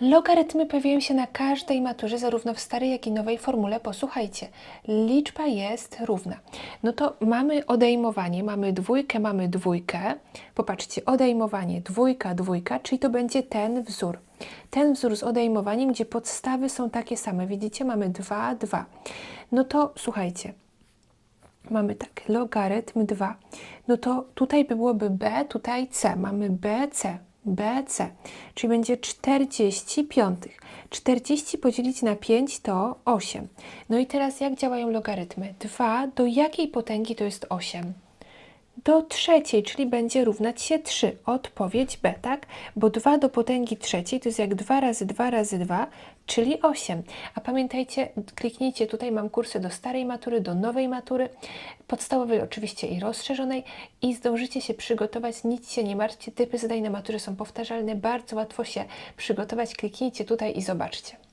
Logarytmy pojawiają się na każdej maturze, zarówno w starej, jak i nowej formule. Posłuchajcie, liczba jest równa. No to mamy odejmowanie, mamy dwójkę, mamy dwójkę. Popatrzcie, odejmowanie, dwójka, dwójka, czyli to będzie ten wzór. Ten wzór z odejmowaniem, gdzie podstawy są takie same. Widzicie, mamy 2, 2. No to słuchajcie, mamy tak, logarytm 2. No to tutaj byłoby b, tutaj c. Mamy bc, bc, czyli będzie 40 piątych. 40 podzielić na 5 to 8. No i teraz jak działają logarytmy? 2 do jakiej potęgi to jest 8? Do trzeciej, czyli będzie równać się 3. Odpowiedź B, tak? Bo 2 do potęgi trzeciej to jest jak 2 razy 2 razy 2, czyli 8. A pamiętajcie, kliknijcie tutaj, mam kursy do starej matury, do nowej matury, podstawowej oczywiście i rozszerzonej i zdążycie się przygotować, nic się nie martwcie, typy zadań na maturze są powtarzalne, bardzo łatwo się przygotować, kliknijcie tutaj i zobaczcie.